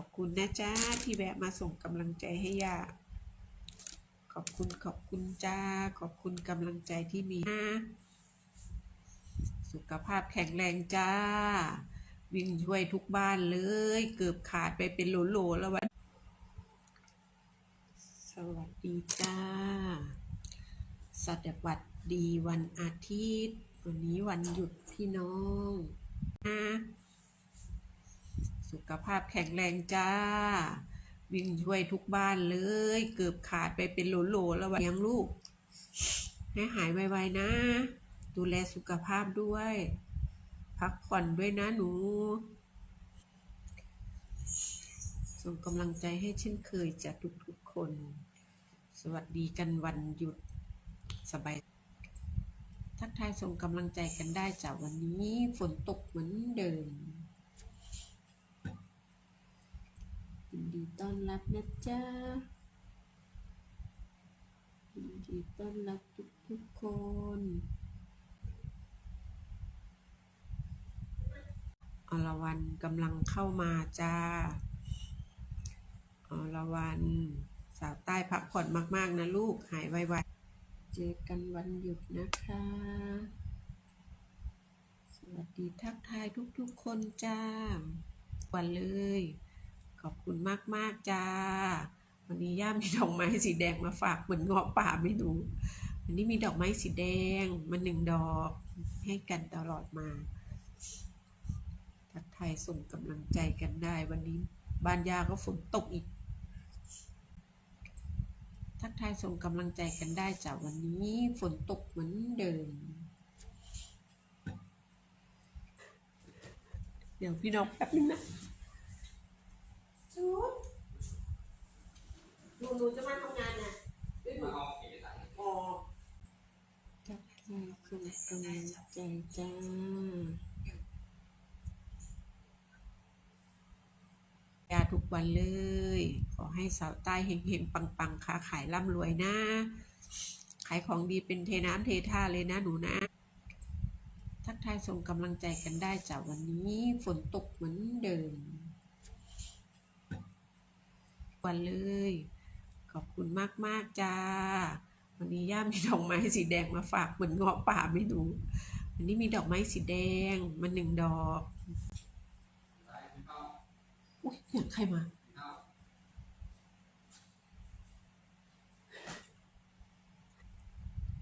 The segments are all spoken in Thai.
อบคุณนะจ้าที่แวะมาส่งกำลังใจให้ย่าขอบคุณขอบคุณจ้า ขอบคุณกำลังใจที่มีนะสุขภาพแข็งแรงจ้า วิ่งช่วยทุกบ้านเลย เกือบขาดไปเป็นโหลๆแล้ววันสวัสดีจ้าสวัสดีวันอาทิตย์ วันนี้วันหยุดพี่น้องนะ สุขภาพแข็งแรงจ้า วิ่งช่วยทุกบ้านเลย เกือบขาดไปเป็นโหลๆแล้ววันเลี้ยงลูก ให้หายไวๆนะ ดูแลสุขภาพด้วย พักผ่อนด้วยนะหนู ส่งกำลังใจให้เช่นเคยจากทุกๆคน สวัสดีกันวันหยุดสบายทักทายส่งกำลังใจกันได้จากวันนี้ฝนตกเหมือนเดิม ยินดีต้อน รับนะจ๊ะยินดีต้อนรับทุกทุกคน อรวรรณกำลังเข้ามาจ้า อรวรรณสาวใต้พักผ่อนมากๆนะลูก หายไวๆ เจอกันวันหยุดนะคะ สวัสดีทักทายทุกๆคนจ้าวันเลย ขอบคุณมาก ๆ จ้า วันนี้ย่ามีดอกไม้สีแดงมาฝากเหมือนเงาะป่าไม่รู้วันนี้มีดอกไม้สีแดงมาหนึ่งดอกให้กันตลอดมาทักทายส่งกำลังใจกันได้ วันนี้บ้านยาก็ฝนตกอีก ทักทายส่งกำลังใจกันได้จากวันนี้ฝนตกเหมือนเดิมเดี๋ยวพี่น้องแป๊บนึงนะจูดหนูหนูจะมาทำงานนะด้วยหนูอ๋อทักทายส่ง กำลังใจจ้ายาทุกวันเลย ขอให้สาวใต้เฮงๆ ปังๆค้าขายร่ำรวยนะ ขายของดีเป็นเทน้ำเทท่าเลยนะหนูนะ ทักทายส่งกำลังใจกันได้จากวันนี้ฝนตกเหมือนเดิม วันเลย ขอบคุณมาก ๆ จ้า วันนี้ย่ามีดอกไม้สีแดงมาฝากเหมือนเงาะป่าไม่รู้วันนี้มีดอกไม้สีแดงมาหนึ่งดอกอุ้ยเสียงใครมา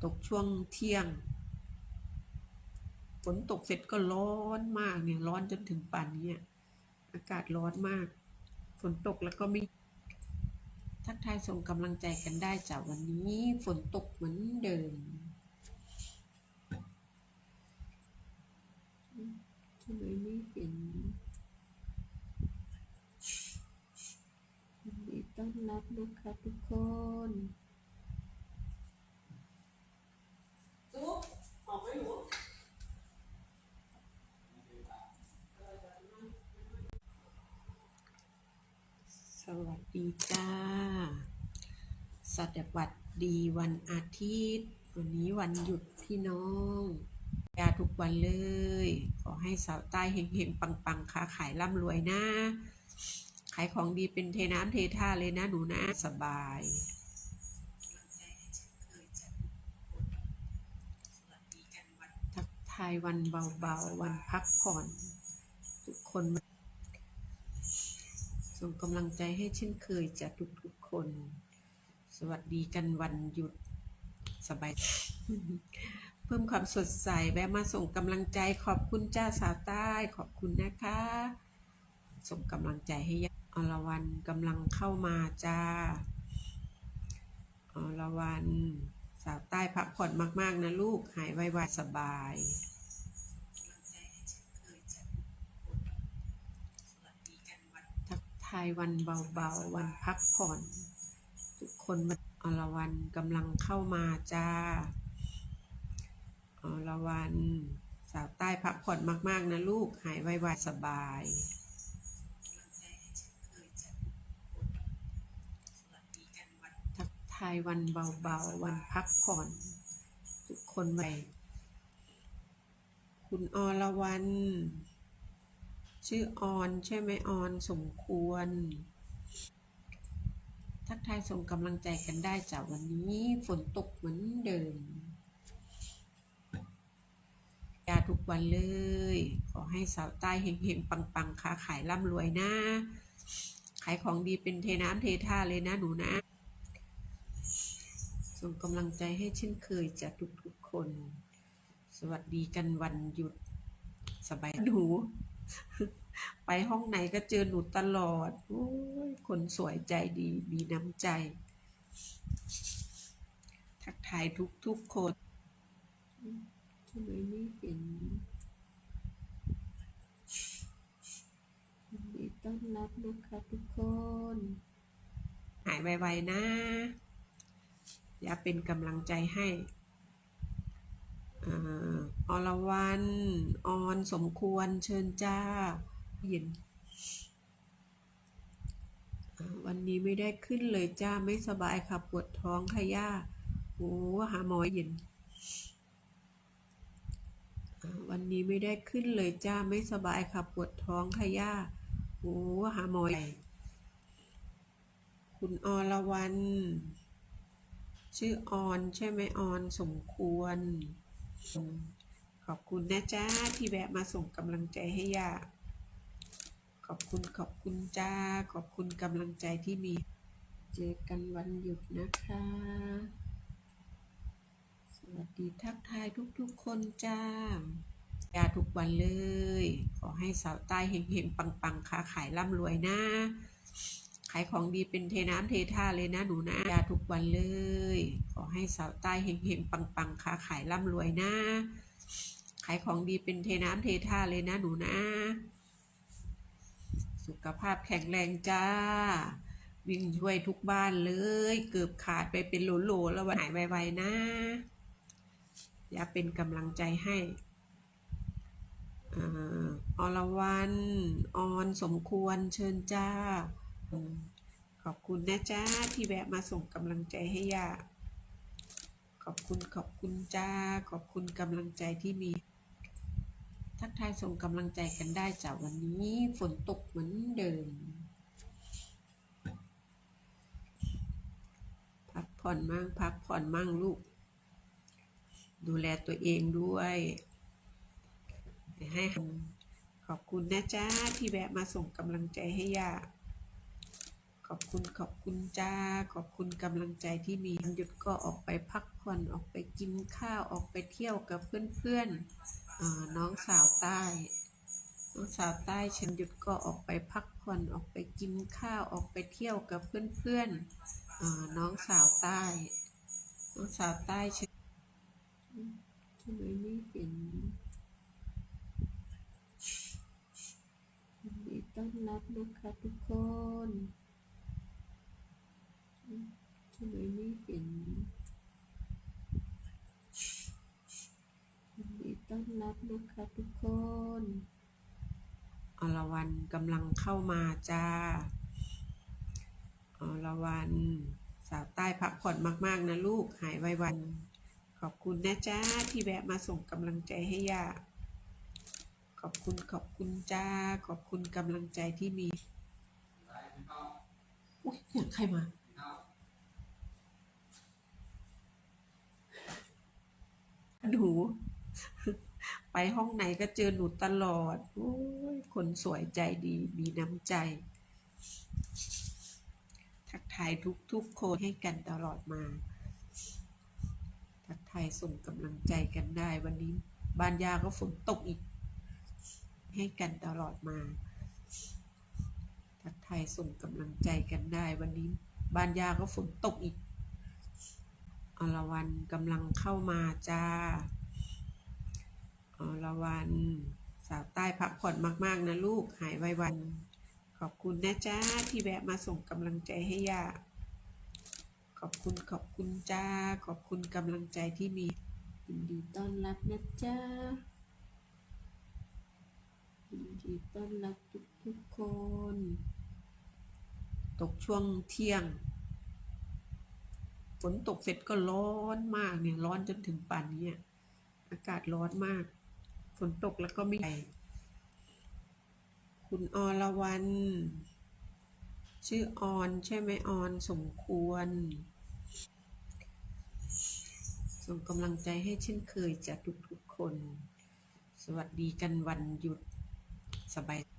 ตกช่วงเที่ยง ฝนตกเสร็จก็ร้อนมากเนี่ยร้อนจนถึงป่านนี้อากาศร้อนมาก ฝนตกแล้วก็ไม่ ทักทายส่งกำลังใจกันได้จากวันนี้ฝนตกเหมือนเดิมทำไมไม่เห็นยินดีต้อนรับนะคะทุกคนซุปออกไหมหนู สวัสดีจ้า สวัสดีวันอาทิตย์ วันนี้วันหยุดพี่น้องยาทุกวันเลย ขอให้สาวใต้เฮงๆ ปังๆค้าขายร่ำรวยนะ ขายของดีเป็นเทน้ำเทท่าเลยนะหนูนะ สบาย ทักทายวันเบาๆ วันพักผ่อน ทุกคน ส่งกำลังใจให้เช่นเคยจากทุกๆคน สวัสดีกันวันหยุดสบาย เพิ่มความสดใสแวะมาส่งกำลังใจขอบคุณจ้าสาวใต้ขอบคุณนะคะ ส่งกำลังใจให้ยะอรวรรณกำลังเข้ามาจ้าอรวรรณสาวใต้พักผ่อนมาก ๆ นะลูก หายไวๆสบาย ทักทายวันเบาๆ วันพักผ่อน ทุกคนมาอรวรรณกำลังเข้ามาจ้าอรวรรณสาวใต้พักผ่อนมาก ๆ นะลูก หายไวๆสบายทักทายวันเบาๆ วันพักผ่อน ทุกคนไปคุณอรวรรณ ชื่อออนใช่ไหมออนสมควร ทักทายส่งกำลังใจกันได้จากวันนี้ฝนตกเหมือนเดิมยาทุกวันเลย ขอให้สาวใต้เฮงๆ ปังๆค้าขายร่ำรวยนะ ขายของดีเป็นเทน้ำเทท่าเลยนะหนูนะ ส่งกำลังใจให้เช่นเคยจากทุกๆคน สวัสดีกันวันหยุดสบายหนู ไปห้องไหนก็เจอหนูตลอดโอ้ยคนสวยใจดีมีน้ำใจ ทักทายทุกๆคนทำไมไม่เห็นยินดีต้อนรับนะคะทุกคน หายไวๆนะ อย่าเป็นกำลังใจให้ อรวรรณออนสมควร เชิญจ้าเย็นวันนี้ไม่ได้ขึ้นเลยจ้า ไม่สบายค่ะ ปวดท้องค่ะย่าโอ้หาหมอเย็น วันนี้ไม่ได้ขึ้นเลยจ้า ไม่สบายค่ะ ปวดท้องค่ะย่าโอ้หาหมอคุณอรวรรณชื่อออนใช่ไหมออนสมควร ขอบคุณนะจ้าที่แวะมาส่งกำลังใจให้ย่าขอบคุณขอบคุณจ้า ขอบคุณกำลังใจที่มี เจอกันวันหยุดนะคะ สวัสดีทักทายทุกๆคนจ้ายาทุกวันเลย ขอให้สาวใต้เฮงๆ ปังๆค้าขายร่ำรวยนะ ขายของดีเป็นเทน้ำเทท่าเลยนะหนูนะยาทุกวันเลย ขอให้สาวใต้เฮงๆปังๆค้าขายร่ำรวยนะ ขายของดีเป็นเทน้ำเทท่าเลยนะหนูนะ สุขภาพแข็งแรงจ้า วิ่งช่วยทุกบ้านเลย เกือบขาดไปเป็นโหลๆแล้ววันหายไวๆนะอย่าเป็นกำลังใจให้อ่าอรวรรณออนสมควรเชิญจ้า ขอบคุณนะจ้าที่แวะมาส่งกำลังใจให้ย่าขอบคุณขอบคุณจ้า ขอบคุณกำลังใจที่มี ทักทายส่งกำลังใจกันได้จากวันนี้ฝนตกเหมือนเดิม พักผ่อนมั่งพักผ่อนมั่งลูก ดูแลตัวเองด้วยให้ขอบคุณนะจ้าที่แวะมาส่งกำลังใจให้ย่า อบคุณขอบคุณจ้า ขอบคุณกำลังใจที่มีวันหยุดก็ออกไปพักผ่อนออกไปกินข้าวออกไปเที่ยวกับเพื่อนๆอ่าน้องสาวใต้น้องสาวใต้ฉันหยุดก็ออกไปพักผ่อนออกไปกินข้าวออกไปเที่ยวกับเพื่อนๆอ่าน้องสาวใต้น้องสาวใต้ฉันทำไมไม่เห็นต้อนรับนะคะทุกคน ทำไมไม่เห็นยินดีต้อนรับนะคะทุกคนอรวรรณกำลังเข้ามาจ้าอรวรรณสาวใต้พักผ่อนมาก ๆ นะลูกหายไวๆขอบคุณนะจ้าที่แวะมาส่งกำลังใจให้ย่าขอบคุณขอบคุณจ้า ขอบคุณกำลังใจที่มีอุ้ยเสียงใครมา หนู ไปห้องไหนก็เจอหนูตลอดโอ้ยคนสวยใจดีมีน้ำใจ ทักทายทุกๆคนให้กันตลอดมา ทักทายส่งกำลังใจกันได้ วันนี้บ้านยาก็ฝนตกอีก ให้กันตลอดมาทักทายส่งกำลังใจกันได้ วันนี้บ้านยาก็ฝนตกอีก อรวรรณกำลังเข้ามาจ้าอรวรรณสาวใต้พักผ่อนมาก ๆ นะลูกหายไวๆขอบคุณนะจ้าที่แวะมาส่งกำลังใจให้ย่าขอบคุณขอบคุณจ้า ขอบคุณกำลังใจที่มียินดีต้อนรับนะจ้ายินดีต้อนรับทุกทุกๆคน ตกช่วงเที่ยงฝ นตกเสร็จก็ร้อนมากเนี่ย ร้อนจนถึงป่านนี้อะอากาศร้อนมาก ฝนตกแล้วก็ไม่ใหญ่คุณอรวรรณชื่อออนใช่ไหมออนสมควร ส่งกำลังใจให้เช่นเคยจากทุกๆคน สวัสดีกันวันหยุดสบาย